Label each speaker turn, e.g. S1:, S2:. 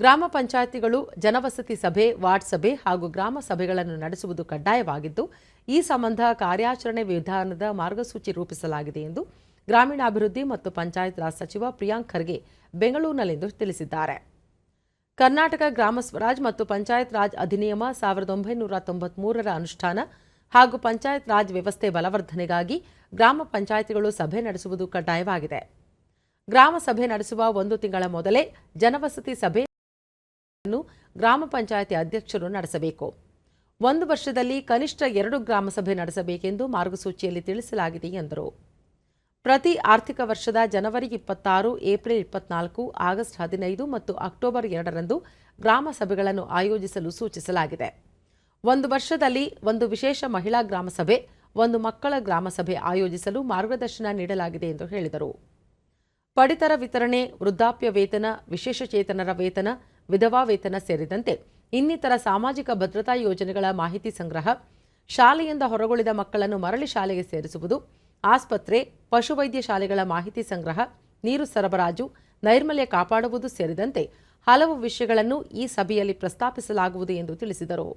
S1: ಗ್ರಾಮ ಪಂಚಾಯಿತಿಗಳು, ಜನವಸತಿ ಸಭೆ, ವಾರ್ಡ್ ಸಭೆ ಹಾಗೂ ಗ್ರಾಮ ಸಭೆಗಳನ್ನು ನಡೆಸುವುದು ಕಡ್ಡಾಯವಾಗಿದ್ದು, ಈ ಸಂಬಂಧ ಕಾರ್ಯಾಚರಣೆ ವಿಧಾನದ ಮಾರ್ಗಸೂಚಿ ರೂಪಿಸಲಾಗಿದೆ ಎಂದು ಗ್ರಾಮೀಣಾಭಿವೃದ್ಧಿ ಮತ್ತು ಪಂಚಾಯತ್ ರಾಜ್ ಸಚಿವ ಪ್ರಿಯಾಂಕ್ ಖರ್ಗೆ ಬೆಂಗಳೂರಿನಲ್ಲಿಂದು ತಿಳಿಸಿದ್ದಾರೆ. ಕರ್ನಾಟಕ ಗ್ರಾಮ ಸ್ವರಾಜ್ ಮತ್ತು ಪಂಚಾಯತ್ ರಾಜ್ ಅಧಿನಿಯಮ ಸಾವಿರದ ಒಂಬೈನೂರ ತೊಂಬತ್ಮೂರರ ಅನುಷ್ಠಾನ ಹಾಗೂ ಪಂಚಾಯತ್ ರಾಜ್ ವ್ಯವಸ್ಥೆ ಬಲವರ್ಧನೆಗಾಗಿ ಗ್ರಾಮ ಪಂಚಾಯಿತಿಗಳು ಸಭೆ ನಡೆಸುವುದು ಕಡ್ಡಾಯವಾಗಿದೆ. ಗ್ರಾಮ ಸಭೆ ನಡೆಸುವ ಒಂದು ತಿಂಗಳ ಮೊದಲೇ ಜನವಸತಿ ಸಭೆ ಗ್ರಾಮ ಪಂಚಾಯಿತಿ ಅಧ್ಯಕ್ಷರು ನಡೆಸಬೇಕು. ಒಂದು ವರ್ಷದಲ್ಲಿ ಕನಿಷ್ಠ ಎರಡು ಗ್ರಾಮ ಸಭೆ ನಡೆಸಬೇಕೆಂದು ಮಾರ್ಗಸೂಚಿಯಲ್ಲಿ ತಿಳಿಸಲಾಗಿದೆ ಎಂದರು. ಪ್ರತಿ ಆರ್ಥಿಕ ವರ್ಷದ ಜನವರಿ ಇಪ್ಪತ್ತಾರು, ಏಪ್ರಿಲ್ ಇಪ್ಪತ್ನಾಲ್ಕು, ಆಗಸ್ಟ್ ಹದಿನೈದು ಮತ್ತು ಅಕ್ಟೋಬರ್ ಎರಡರಂದು ಗ್ರಾಮ ಸಭೆಗಳನ್ನು ಆಯೋಜಿಸಲು ಸೂಚಿಸಲಾಗಿದೆ. ಒಂದು ವರ್ಷದಲ್ಲಿ ಒಂದು ವಿಶೇಷ ಮಹಿಳಾ ಗ್ರಾಮ ಸಭೆ, ಒಂದು ಮಕ್ಕಳ ಗ್ರಾಮ ಸಭೆ ಆಯೋಜಿಸಲು ಮಾರ್ಗದರ್ಶನ ನೀಡಲಾಗಿದೆ ಎಂದು ಹೇಳಿದರು. ಪಡಿತರ ವಿತರಣೆ, ವೃದ್ಧಾಪ್ಯ ವೇತನ ವಿಶೇಷಚೇತನರ ವೇತನ, ವಿಧವಾ ವೇತನ ಸೇರಿದಂತೆ ಇನ್ನಿತರ ಸಾಮಾಜಿಕ ಭದ್ರತಾ ಯೋಜನೆಗಳ ಮಾಹಿತಿ ಸಂಗ್ರಹ, ಶಾಲೆಯಿಂದ ಹೊರಗುಳಿದ ಮಕ್ಕಳನ್ನು ಮರಳಿ ಶಾಲೆಗೆ ಸೇರಿಸುವುದು, ಆಸ್ಪತ್ರೆ, ಪಶುವೈದ್ಯ ಶಾಲೆಗಳ ಮಾಹಿತಿ ಸಂಗ್ರಹ, ನೀರು ಸರಬರಾಜು, ನೈರ್ಮಲ್ಯ ಕಾಪಾಡುವುದು ಸೇರಿದಂತೆ ಹಲವು ವಿಷಯಗಳನ್ನು ಈ ಸಭೆಯಲ್ಲಿ ಪ್ರಸ್ತಾಪಿಸಲಾಗುವುದು ಎಂದು ತಿಳಿಸಿದರು.